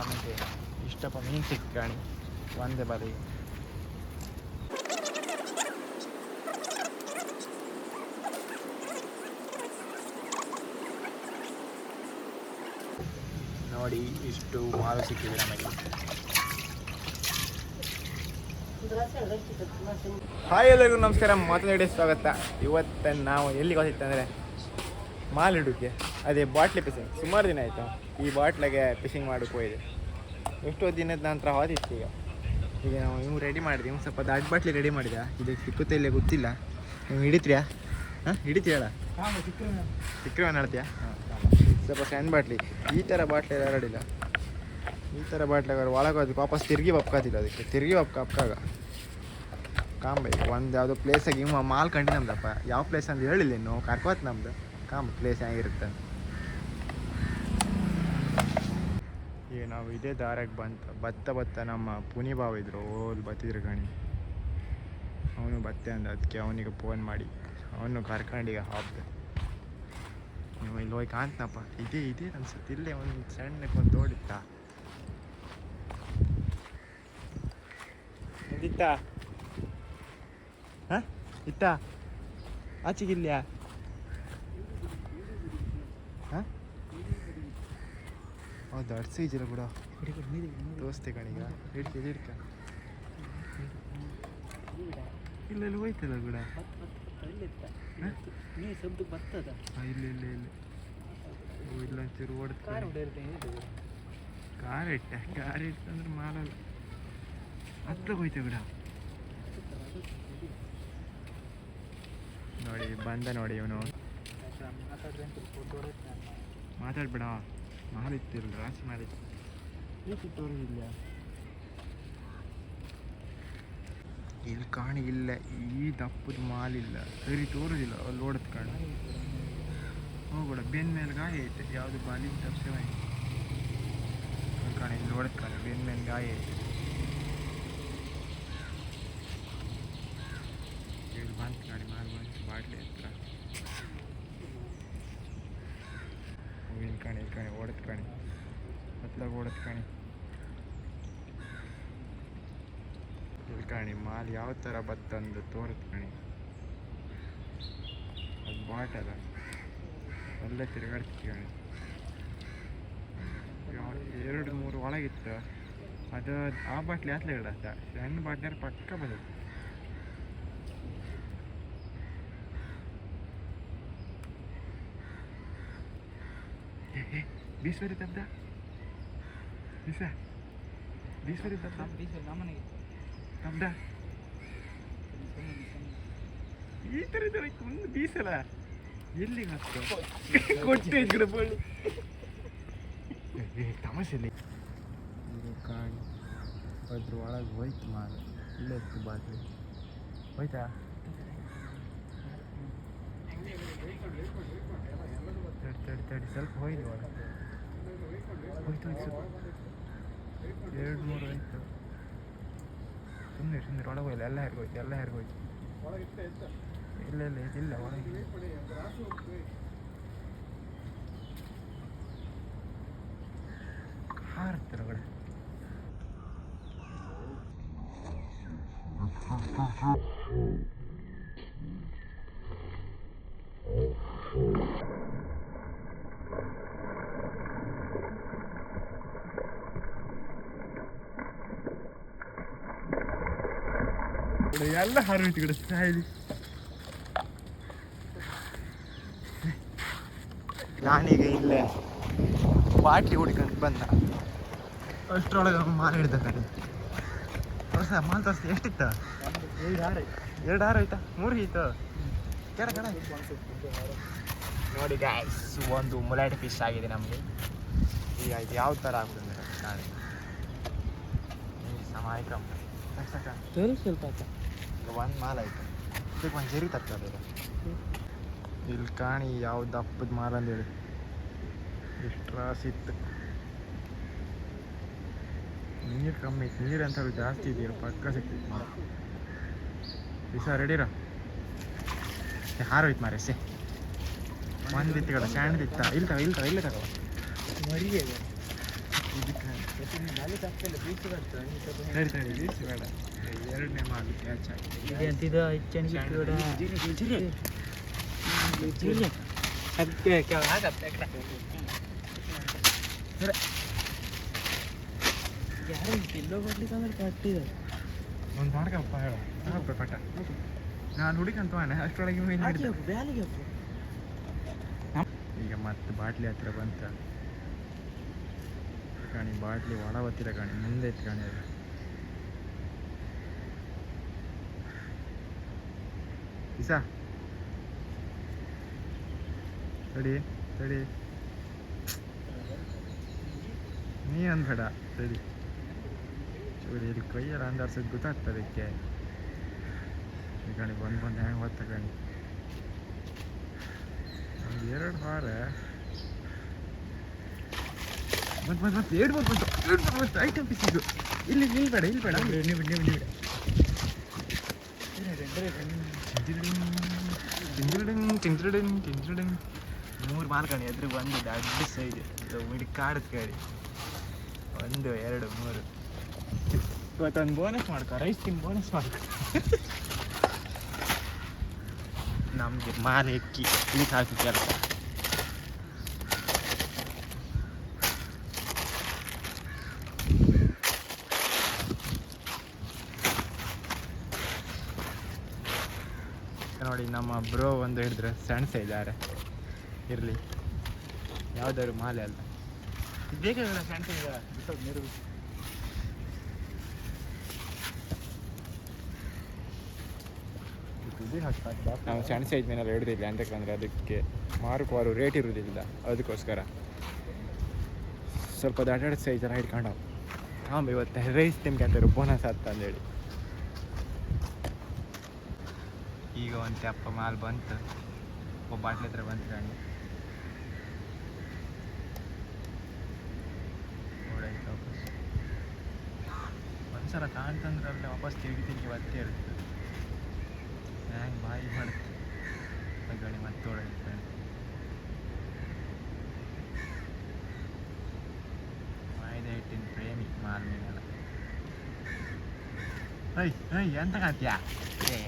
ನಮಗೆ ಇಷ್ಟಪ್ಪ ಮೀನು ಸಿಕ್ಕಾಣಿ ಒಂದೇ ಬಾರಿ ನೋಡಿ, ಇಷ್ಟು ಮಾಲು ಸಿಕ್ಕಿದೆ ನಮಗೆ. ಹಾಯ್ ಎಲ್ಲರಿಗೂ ನಮಸ್ಕಾರ. ಮಾತನಾಡಿ ಸ್ವಾಗತ. ಇವತ್ತು ನಾವು ಎಲ್ಲಿಗೆ ಹೋಗಿತ್ತಂದ್ರೆ ಅಂದರೆ ಮಾಲ್ ಹಿಡೋಕ್ಕೆ ಅದೇ ಬಾಟ್ಲಿ ಪಿಸಿಂಗ್ ಸುಮಾರು ದಿನ ಆಯಿತು. ಈ ಬಾಟ್ಲಿಗೆ ಪಿಸಿಂಗ್ ಮಾಡೋಕ್ಕೆ ಹೋಗಿದೆ ಎಷ್ಟೋ ದಿನದ ನಂತರ ಹೋದಿತ್ತು ಈಗ. ಈಗ ನಾವು ಇವು ರೆಡಿ ಮಾಡಿದ್ವಿ. ಇವು ಸ್ವಲ್ಪ ದಾಟ್ ಬಾಟ್ಲಿ ರೆಡಿ ಮಾಡಿದ. ಇದು ಸಿಕ್ಕುತ್ತೆ ಇಲ್ಲೇ ಗೊತ್ತಿಲ್ಲ. ನೀವು ಹಿಡಿತೀಯಾ ಹಾಂ? ಹಿಡಿತೀಯಲ್ಲ ಸಿಕ್ಕರೆ ನಡ್ತೀಯಾ? ಹಾಂ ಸ್ವಲ್ಪ ಸಣ್ಣ ಬಾಟ್ಲಿ. ಈ ಥರ ಬಾಟ್ಲಿ ಹರಡಿಲ್ಲ ಈ ಥರ ಬಾಟ್ಲಿ ಒಳಗೆ ಅದು ವಾಪಸ್ ತಿರುಗಿ ಒಪ್ಕಾತಿಲ್ಲ ಅದಕ್ಕೆ. ತಿರುಗಿ ಒಪ್ಕ ಅಪ್ಕಾಗ ಕಾಂಬೈ ಒಂದು ಯಾವುದೋ ಪ್ಲೇಸಾಗಿ ಇವ ಮಾಲ್ ಕಂಡು ನಮ್ದಪ್ಪ. ಯಾವ ಪ್ಲೇಸ್ ಅಂತ ಹೇಳಿಲ್ಲ ಇನ್ನು. ಕರ್ಕೋತ್ ನಮ್ದು. ಕಾಂಬ ಪ್ಲೇಸ್ ಹೆಂಗಿರುತ್ತೆ ಅಂತ. ಈಗ ನಾವು ಇದೇ ದಾರಿಗೆ ಬಂತ, ಬತ್ತ ಬತ್ತ ನಮ್ಮ ಪುನಿ ಬಾವ ಇದ್ರು, ಓಲ್ ಬತ್ತಿದ್ರು ಗಣಿ. ಅವನು ಬತ್ತೆ ಅಂದ, ಅದಕ್ಕೆ ಅವನಿಗೆ ಫೋನ್ ಮಾಡಿ. ಅವನು ಕರ್ಕೊಂಡೀಗ ಹಾಪ್ದೆ ನೀವು ಇಲ್ಲಿ ಹೋಗಿ ಕಾಣ್ತನಪ್ಪ. ಇದೇ ಇದೇ ಅನ್ಸುತ್ತೆ. ಇಲ್ಲೇ ಒಂದು ಸಣ್ಣಕ್ಕೆ ಒಂದು ತೋಡಿತ್ತ? ಇತ್ತ ಹಾಂ? ಇತ್ತ ಹಾಂ ಹೌದು ಅಡ್ಸಿ ಇದೆಯಲ್ಲ ಬಿಡ. ದೋಸ್ತೆ ಕಣೀಗ ಹಿಡ್ಕ ಹಿಡ್ಕ. ಇಲ್ಲ ಇಲ್ಲಿ ಹೋಯ್ತಲ್ಲ ಬಿಡ. ನೀ ಸದ್ದು ಬರ್ತದ ಇಲ್ಲ ಇಲ್ಲ. ಇಲ್ಲ ಇಲ್ಲ ಒಂಚೂರು ಕಾರ್ ಓಡುತ್ತೆ ಹೊಡೆಯಿರ್ತೇನೆ ಕಾರ್ ಇಟ್ಟ ಕಾರ್ ಇಟ್ಟಂದ್ರೆ ಮಾಡಲ್ಲ ಹತ್ರ ಹೋಯ್ತು ಬಿಡ. ನೋಡಿ ಬಂದ ನೋಡಿ ಇವನು. ಮಾತಾಡ್ಬೇಡ. ಮಾಲಿತ್ತಿಲ್ಲ ರಾಶಿ ಮಾಡಿತ್ತು ಏಕೆ ತೋರಿಸಿಲ್ಲ ಇಲ್ಲಿ ಕಾಣಿ ಇಲ್ಲ ಈ ದಪ್ಪದ ಮಾಲಿಲ್ಲ ಸರಿ ತೋರುದಿಲ್ಲ ಅಲ್ಲಿ ಓಡದ ಕಾಣ. ಹೋಗೋಡ ಬೆನ್ ಮೇಲೆ ಗಾಯ ಐತೆ ಯಾವುದು ಬಾಲಿ ತಪ್ಸೆ ಕಾಣಿ ಇಲ್ಲಿ ಓಡದ ಕಾಣಿ ಬೆನ್ ಮೇಲೆ ಗಾಯ ಐತೆ. ಇಲ್ಲಿ ಬಂತು ಕಾಣಿ ಮಾರು ಬಂತು ಬಾಟ್ಲಿ ಹತ್ರ ಇಲ್ಲಿ ಕಾಣಿ ಇಲ್ಲಿ ಕಾಣಿ, ಓಡತ್ ಕಾಣಿ. ಮತ್ಲಾಗ ಓಡತ್ ಕಾಣಿ. ಇಲ್ಲಿ ಕಾಣಿ, ಮಾಲ್ ಯಾವ ಥರ ಬತ್ತಂದು ತೋರತ್ ಕಾಣಿ. ಅದು ಬಾಟ್ ಅದ. ಅಲ್ಲೇ ತಿರುಗಾಡ್ತಿ ಕಾಣಿ. ಎರಡು ಮೂರು ಒಳಗಿತ್ತು. ಅದು, ಆ ಬಾಟ್ಲಿ ಆತ್ಲೆ ಇಡತ್ತ ಸಣ್ಣ ಬಾಟ್ಲಿ ಪಕ್ಕ ಬಂದದ್ದು ಬೀಸ್ವರಿ ತಬ್ದ ಬೀಸ ಬೀಸ್ವರಿ ತಬ್ದ ಬೀಸ ನಮ್ಮನೆಗೆ ತಬ್ದ ಈ ಥರ ಇದ್ರೆ ಒಂದು ಬೀಸಲ್ಲ. ಎಲ್ಲಿ ಮತ್ತೆ ಕೊಟ್ಟೆ ಗಿಡ ಬಳ್ಳಿ ತಮಾಷೆಲಿ ಇದು ಕಾಣಿ ಅದ್ರ ಒಳಗೆ ಹೋಯ್ತು ಮಾರು ಇಲ್ಲೇ ಇತ್ತು ಬಾಟ್ಲಿ ಹೋಯ್ತಾ? ತಡಿ ತಡಿ ತಡಿ. ಸ್ವಲ್ಪ ಹೋಯ್ತು ಒಳಗೆ. ಹೋಯ್ತು ಎರಡು ಮೂರು ಆಯಿತು ಸುಮ್ಮನೆ ಸುಮ್ಮನೆ ಒಳಗೆ ಹೋಯ್ತು ಎಲ್ಲ ಹೇರ್ಗೋಯ್ತು ಎಲ್ಲ ಹೇರ್ಗೋಯ್ತು ಇಲ್ಲ ಇಲ್ಲ ಇದಿಲ್ಲ ಒಳಗೆ ಹಾರುತ್ತೆ ಒಳಗಡೆ ಎಲ್ಲ हरवी तिकडे राहिली ನಾನೀಗ ಇಲ್ಲೇ ಬಾಟ್ಲಿ ಹುಡ್ಕೊಂಡು ಬಂದ. ಅಷ್ಟರೊಳಗೆ ಮಾಲ್ ಹಿಡಿದ ಕಡೆ ತೋರ್ಸ ಮಾಲ್ ತೋರ್ಸ ಎಷ್ಟಿತ್ತ? ಎರಡು ಹಾರ ಆಯ್ತಾ? ಮೂರು ಆಯ್ತು ಕೆರೆ ಕಡ ನೋಡಿ ಗಾಯ್ಸ್ ಒಂದು ಮುಲಾಟ್ ಫಿಶ್ ಆಗಿದೆ ನಮಗೆ. ಈಗ ಇದು ಯಾವ ಥರ ಆಗುತ್ತೆ ನಾಳೆ. ಸಮಾಯಕ್ರಮ ಸ್ವಲ್ಪ ಒಂದು ಮಾಲ್ ಆಯ್ತು. ಇದಕ್ಕೆ ಒಂದು ಜರಿ ತರ್ತದೆ ಇಲ್ಲಿ ಕಾಣಿ ಯಾವ ದಪ್ಪದ ಮಾಲ್ ಅಂತೇಳಿ ಎಷ್ಟು ರಾಸಿತ್ತು ನೀರು ಕಮ್ಮಿ ಇತ್ತು. ನೀರು ಅಂತ ಜಾಸ್ತಿ ಇದೆಯಲ್ಲ, ಪಕ್ಕ ಸಿಕ್ತಿತ್ತು ಮಾಲ್. ದಿವಸ ರೆಡಿರ ಹಾರೋಯ್ತು ಮಾರೆ ಸೆ. ಒಂದು ಇತ್ತು ಕಡ ಸ್ಯಾಂಡ್ ಇತ್ತ ಇಲ್ಲ ತಗೋ. ಇಲ್ಲ ತಗೋ ಇಲ್ಲ ಇದಕ್ಕೆ ಸರಿ ಸರಿ ಬೀಸಿ ಬೇಡ ಎರಡನೇ ಮಾಡಿ ಯಾರು ಕಿಲ್ಲೋ ಬರ್ಲಿಕ್ಕೆ ಅಂದ್ರೆ ಕಟ್ಟಿದ ಒಂದು ಮಾಡ್ಕಪ್ಪ ಹೇಳ. ಹಾಕ್ಬೇಕು ಪಟ್ಟ ನಾನು ಹುಡುಕಂತ ಅಷ್ಟರೊಳಗೆ ಈಗ ಮತ್ತೆ ಬಾಟ್ಲಿ ಹತ್ರ ಬಂತ. ಕಾಣಿ, ಬಾಟ್ಲಿ ಒಳ ಗೊತ್ತಿಲ್ಲ ಕಾಣಿ, ಮುಂದೆ ಐತಿ ಕಾಣಿ ಇಸಾ. ತಡಿ ತಡಿ. ನೀ ಅನ್ಬೇಡ ತಡಿ. ಚೂರಿ, ಇಲ್ಲಿ ಕೈಯಲ್ಲಿ ಅಂದಾರ್ಸೋದು ಗೊತ್ತಾಗ್ತದೆ ಅದಕ್ಕೆ. ಕಣಿ ಬಂದು ಬಂದು ಹೆಂಗೆ ಹೊತ್ತ ಕಣಿ. ಒಂದು ಎರಡು ವಾರ ಬಂತು ಬಂತು ಬಂತು ಎರಡು ಬಂತು ಬಂತು ಎರಡು ಬಂತು ಬಂತು ಐಟಮ್ ಪೀಸ್ ಇದು ಇಲ್ಲಿ ನಿಲ್ಬೇಡ ಇಲ್ಲಿ ಬೇಡ. ನೀವು ನೀವು ನೀವು ತಿಂದ್ರಡಿಂಗ್ ಮೂರು ತಿಂದ್ರಡಿಂಗ್ ಮೂರು ಮಾಲ್ಕಣಿ ಎದುರು ಒಂದು ದೊಡ್ಡ ಸೈಜ್ ಮಿಡಿ ಕಾಡದ ಗಾಡಿ ಒಂದು ಎರಡು ಮೂರು. ಇವತ್ತೊಂದು ಬೋನಸ್ ಮಾಡ್ಕೊ ರೈಸ್ ತಿನ್ ಬೋನಸ್ ಮಾಡ್ಕೊ. ನಮಗೆ ಮಾಲೆ ಎಕ್ಕಿ ಇಲ್ಲಿ ಹಾಕಿ ಕೆಲಸ. ನೋಡಿ ನಮ್ಮ ಬ್ರೋ ಒಂದು ಹಿಡಿದ್ರೆ ಸಣ್ಣ ಇದ್ದಾರೆ. ಇರಲಿ. ಯಾವ್ದಾದ್ರು ಮಾಲೆ ಅಲ್ಲ ಬೇಕಾಗಲ್ಲ ಇದ್ದಾರೆ? ನೀರು ನಾವು ಸಣ್ಣ ಸೈಜ್ ಮೇಲೆ ಹಿಡಿದಿಲ್ಲ ಅಂತಕ್ಕಂದ್ರೆ ಅದಕ್ಕೆ ಮಾರುಕವಾರು ರೇಟ್ ಇರುವುದಿಲ್ಲ. ಅದಕ್ಕೋಸ್ಕರ. ಸ್ವಲ್ಪ ದೊಡ್ಡ ಸೈಜ್ ಎಲ್ಲ ಹಿಡ್ಕೊಂಡು ಹಾಂ ಇವತ್ತು ರೈಸ್ ತಿನ್ಗೆ ಅಂತಾರೆ ಬೋನಸ್ ಆಗ್ತಾ ಅಂದೇಳಿ ಈಗ ಒಂದು ತೆಪ್ಪ ಮಾಲ್ ಬಂತು. ಒಬ್ಬ ಬಾಟ್ಲಿ ಹತ್ರ ಬಂತು ಕಾಣಿ ಓಡಾಯ್ತು ವಾಪಸ್. ಒಂದ್ಸಲ ಕಾಣ್ತಂದ್ರೆ ಅಲ್ಲೇ ವಾಪಸ್ ತಿರುಗಿ ತಿರುಗಿ ಬರ್ತೇ ಇರುತ್ತೆ. ಹ್ಯಾಂಗೆ ಬಾಯಿ ಮಾಡುತ್ತೆ ಗಾಡಿ ಮತ್ತೆ ಓಡಾಯ್ತು ಮೈದಾ ಹಿಟ್ಟಿನ ಪ್ರೇಮಿ ಮಾಲ್ ಮೀನೆಲ್ಲ ಐ ಐ ಎಂತ ಕಾಣ್ತೀಯಾ? ಏ.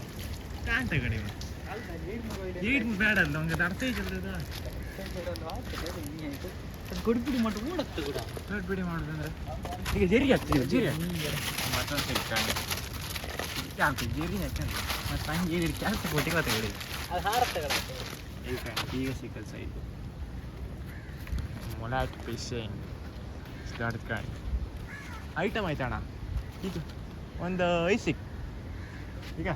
ಕಾಣ್ತ ಕಡಿಮೆ ಬೇಡ ಅಲ್ಲ ಅದು. ಅರ್ಥ ಐತಲ್ಲ ಗಡ್ಬಿಡಿ ಮಾಡಿ ಕೂಡ. ಗಡ್ಬಿಡಿ ಬಿಡಿ ಮಾಡೋದಂದ್ರೆ. ಈಗ ಜರಿಗೆ ಹಾಕ್ತೀವಿ ಜೇರಿ ಮತ್ತೊಂದು ಹಾಕ್ತೀವಿ. ಜೇರಿ ಹಾಕಂದ್ರೆ ಮತ್ತೆ ಹಂಗೆ ಏನಿರಿ ಕೆಲಸ ಕೊಟ್ಟಿಗೆ ಅದು ಹಾರತ್ತೆ. ಈಗ ಈಗ ಸಿಕ್ಕಲ್ ಸೈಜ್ ಮೊಲಾಟ್ ಫಿಶಿಂಗ್ ದೊಡ್ಡದು ಕಾಣಿ ಐಟಮ್ ಆಯ್ತಣ್ಣ ಇದು ಒಂದು ಐಸಿಕ್. ಈಗ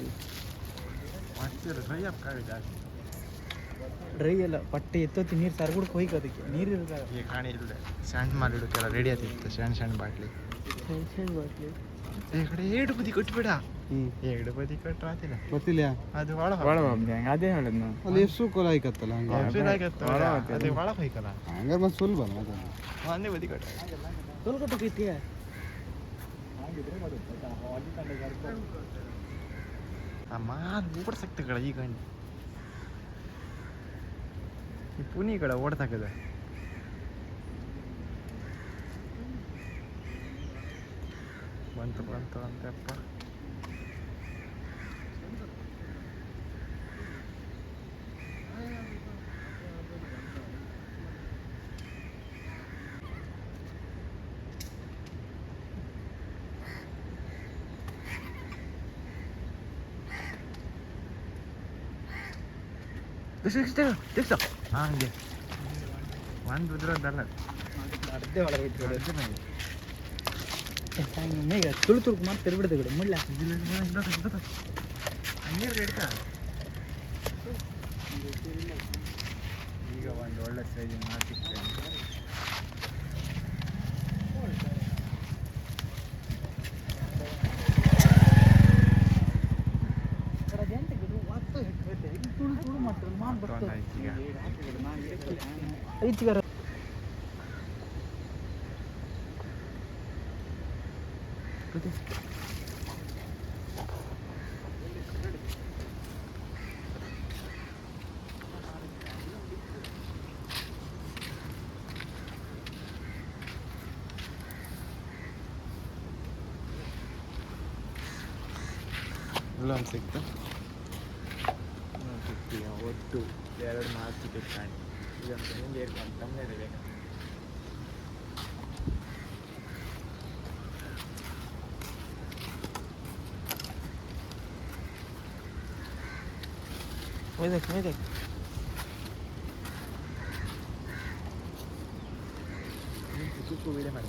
ಸೈಲ್ ಡ್ರೈ ಕಾಣಿ ಎಲ್ಲ ಪಟ್ಟೆ ಎತ್ತೋತಿ ನೀರು ಸರ್ಗುಡ್ಕೆ ಹೋಯ್ತು ಅದಕ್ಕೆ. ನೀರು ಇರ್ತಾರೆ ಈಗ ಕಾಣಿ ಇಲ್ಲ. ಸಣ್ಣ ಮಾಲ್ ಇಡೋಕ್ಕೆಲ್ಲ ರೆಡಿ ಆಗ್ತಿತ್ತು ಸಣ್ಣ ಸಣ್ಣ ಬಾಟ್ಲಿ. ಈ ಕಡೆ ಏಡು ಬದಿ ಕೊಟ್ಬಿಡ. ಏಡು ಬದಿ ಕೊಟ್ಟರೆ ಆತಿಲ್ಲ. ಗೊತ್ತಿಲ್ಲ? ಅದು ಒಳ ಅದೇ ಹೇಳಿದ್ ನಾವು ಅಲ್ಲಿ ಎಷ್ಟು ಕೊಲ ಆಯ್ಕತ್ತಲ್ಲ ಹಂಗ? ಅದು ಒಳ ಹೋಯ್ಕಲ್ಲ. ಹಂಗೆ ಮತ್ತೆ ಸುಲಭ ಅಲ್ಲ ಅದು? ಒಂದೇ ಬದಿ ಕೊಟ್ಟ ತೊಲ್ಕೊಟ್ಟು ಪ್ರೀತಿಯ ಆ ಮಾಲ್ ಓಡ್ಸಕ್ತಗಳ ಈಗ ಈ ಪುನಿಗಳ ಓಡ್ತಾಕದ ಬಂತು ಬಂತು ಅಂತಪ್ಪ ಎಷ್ಟು ಹಾಂ ಹಂಗೆ. ಒಂದು ಉದ್ರದ್ದಲ್ಲ. ಅರ್ಧೆ ಒಳಗೆ ಈಗ ತುಳು ತುಳುಕು ಮತ್ತೆ ತಿರ್ಬಿಡ್ದೆ ಬಿಡು ಮುಳ್ಳ ನೀರು ಹಿಡ್ತಾ ಈಗ ಒಂದು ಒಳ್ಳೆ ಸೈಜ್ ಮಾತು ಸಿಗ್ತದೆ ಮತ್ತೊಂದು ಆಯ್ತು ಈಗ. ಐತಿಗಾರ ಇಲ್ಲೊಂದು ಸಿಕ್ತು ಇನ್ನೊಂದು ಸಿಕ್ತು ಈಗ ಒಟ್ಟು ಎರಡು ಮಾತು ಸಿಕ್ಕಿತ್ತು ಕಾಣಿ ಇದೊಂದು ಹಿಂದೆ ಇರ್ಕೊಂಡು ಕಮ್ಮಿ ಬೇಕು ಒಯ್ದಕ್ಕೆ ಒಯ್ದಕ್ಕೆ ಕುಕ್ಕು ವೀಡಿಯೋ ಮಾಡಿ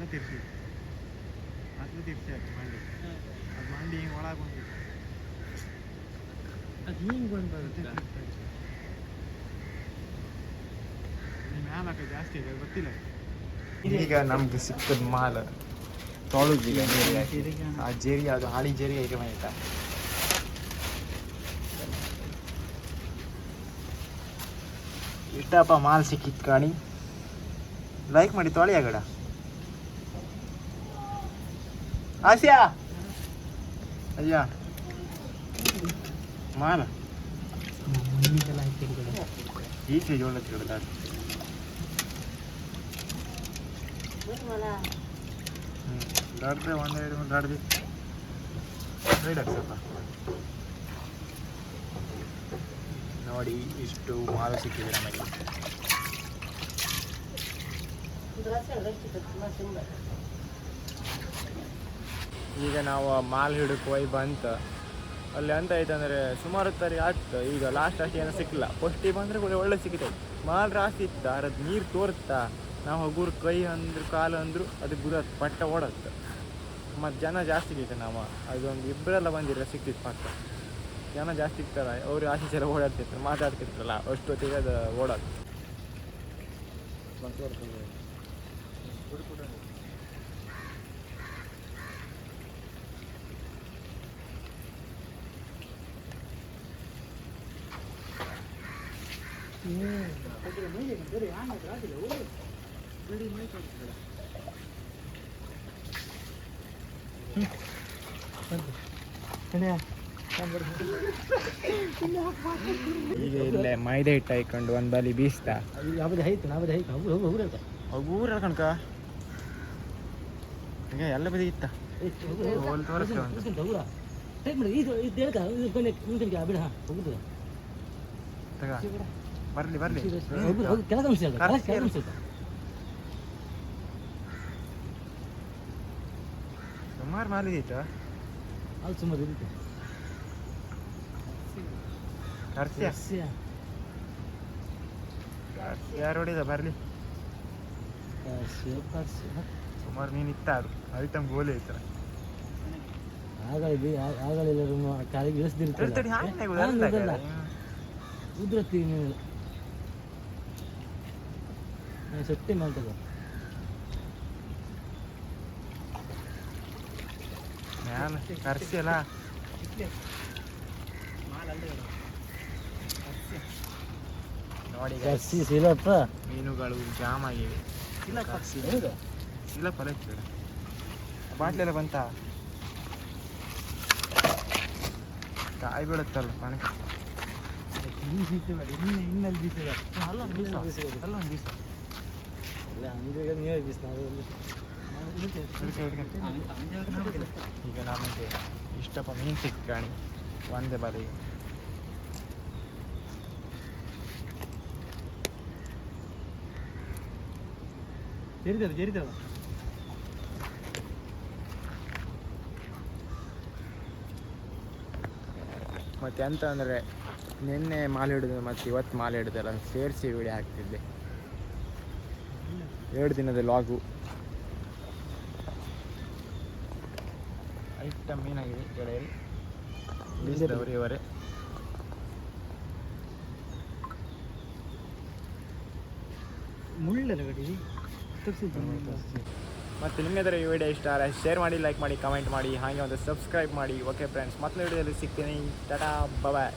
ಮಂಡಿ ತಿರ್ಸಿ. ಹತ್ತು ತಿರ್ಸಿ ಅದು ಮಂಡಿ. ಅದು ಮಂಡಿ ಹಿಂಗೆ ಒಳಗೆ ಬಂದು ಅದು ಹಿಂಗೆ ಬಂದು ಬರುತ್ತೆ ಹಾಕಿ ಜಾಸ್ತಿ ಇದೆ ಗೊತ್ತಿಲ್ಲ. ಈಗ ನಮ್ಗೆ ಸಿಕ್ಕದ ಮಾಲ್. ತೊಳೆದೀಗ ಆ ಜೇರಿ ಅದು ಹಾಳಿ ಜೇರಿ ಈಗ ಆಯ್ತಾ ಇಟ್ಟಪ್ಪ ಮಾಲ್ ಸಿಕ್ಕಿತ್ತು ಕಾಣಿ. ಲೈಕ್ ಮಾಡಿ ತೊಳಿ ಆಗಡ ಆಸ್ಯಾ ಅಯ್ಯ ಮಾಲ ಮಣ್ಣಿಗೆಲ್ಲ ಹಾಕಿರ್ತಾರೆ ಈಚೆ ಜೋಳ ತಿರುಗಾಡ ದಾಡ್ದೆ ಒಂದೆರಡು ಮೂರು ದಾಡ್ದು ಸೈಡ್ ಸ್ವಲ್ಪ ನೋಡಿ ಇಷ್ಟು ಮಾಲು ಸಿಕ್ಕಿದೆ ನಮಗೆ ಈಗ ನಾವು ಮಾಲ್ ಹಿಡಕ್ಕೆ ಹೋಗಿ ಬಂತ. ಅಲ್ಲಿ ಅಂತ ಆಯ್ತಂದ್ರೆ ಸುಮಾರು ಹೊತ್ತರಿ ಆಯ್ತು. ಈಗ ಲಾಸ್ಟ್ ಅಷ್ಟು ಏನೋ ಸಿಕ್ಕಿಲ್ಲ. ಫಸ್ಟಿಗೆ ಬಂದರೆ ಕೂಡ ಒಳ್ಳೆ ಸಿಗುತ್ತೆ ಮಾಲ್ ರಾಸ್ತಿ ಇತ್ತು. ಅದ್ರದ್ದು ನೀರು ತೋರ್ತಾ. ನಾವು ಹಗುರು ಕೈ ಅಂದ್ರು, ಕಾಲು ಅಂದ್ರು, ಅದು ಗುರತ್ ಪಟ್ಟ ಓಡತ್ತೆ ಮತ್ತು ಜನ ಜಾಸ್ತಿ ಇತ್ತು ನಾವು. ಅದೊಂದು ಇಬ್ಬರೆಲ್ಲ ಬಂದಿರ ಸಿಕ್ತಿತ್ತು ಪಕ್ಕ ಜನ ಜಾಸ್ತಿ ಇರ್ತಾರ. ಅವ್ರು ಆಚೆ ಎಲ್ಲ ಓಡಾಡ್ತಿರ್ತಾರೆ ಮಾತಾಡ್ತಿರ್ತಾರಲ್ಲ ಅಷ್ಟೊತ್ತಿಗೆ ಅದು ಓಡೋದು ಈಗ ಇಲ್ಲೇ ಮೈದಾ ಹಿಟ್ಟು ಹಾಕೊಂಡು ಒಂದು ಬಲಿ ಬೀಸ್ತಾ. ಐತೆ ಹೋಗು ಹೋಗು ಅಂತ ಊರ ಕಣಕ ಈಗ ಎಲ್ಲ ಬದಿ ಇತ್ತ? ಹೋಲ್ ಬಿಡ ಉಂಟು ತಗ. ಬರ್ಲಿ ಬರ್ಲಿ. ಸುಮಾರು ಮಾಲಿದೀತು ಕರ್ಸಿಯ? ಯಾರು ಹೊಡಿದ ಬರ್ಲಿ. ಸುಮಾರು ಮೀನು ಇತ್ತ ಅದು. ಐಟಮ್ ಗೋಲಿ ಇತ್ತರ ಆಗಲಿ ಆಗಲಿಲ್ಲ ಕಾಲಿಗೆ ಹಾಗೆ ಉದ್ರತ್ತಿ ಸೊಟ್ಟೆ ಮಾಡ್ತದ ಮ್ಯಾಲ ಕರ್ಸಿ ಕರ್ಸಿಯಲ್ಲ? ನೋಡಿ ಕರ್ಸಿ ಸಿಲಪ್ಪ ಮೀನುಗಳು ಜಾಮ್ ಆಗಿವೆ. ಬಾಟ್ಲೆಲ್ಲ ಬಂತ? ಕಾಯಿ ಬೀಳುತ್ತಲ್ಲ ಮನೆ ಇನ್ನಲ್ಲಿ ಬೀಸಿದೆ ಅಲ್ಲೊಂದು ಬೀಸ. ಈಗ ನಮಗೆ ಇಷ್ಟಪ್ಪ ಮೀನು ಸಿಕ್ಕಾಣಿ, ಒಂದೇ ಬಾರಿ. ಜರಿತದ ಮತ್ತೆ ಎಂತ ಅಂದರೆ, ನಿನ್ನೆ ಮಾಲೆ ಹಿಡಿದು ಮತ್ತೆ ಇವತ್ತು ಮಾಲೆ ಹಿಡಿದಲ್ಲ ಸೇರಿಸಿ ವಿಡಿಯೋ ಹಾಕ್ತಿದ್ದೆ. ಎರಡು ದಿನದ ಲಾಗು. ಐಟಮ್ ಮೀನಾಗಿದೆ ಗೆಳೆಯರಿ ಇವರೇ ಮುಳ್ಳಲ್ಲ ಗಡಿ ಮತ್ತು ನಿಮ್ಮೆದರೆ ಈ ವಿಡಿಯೋ ಇಷ್ಟ ಆದರೆ ಶೇರ್ ಮಾಡಿ ಲೈಕ್ ಮಾಡಿ ಕಮೆಂಟ್ ಮಾಡಿ ಹಾಗೆ ಒಂದು ಸಬ್ಸ್ಕ್ರೈಬ್ ಮಾಡಿ. ಓಕೆ ಫ್ರೆಂಡ್ಸ್ ಮತ್ತೆ ವಿಡಿಯೋದಲ್ಲಿ ಸಿಗ್ತೀನಿ. ಟಾಟಾ ಬಾಯ್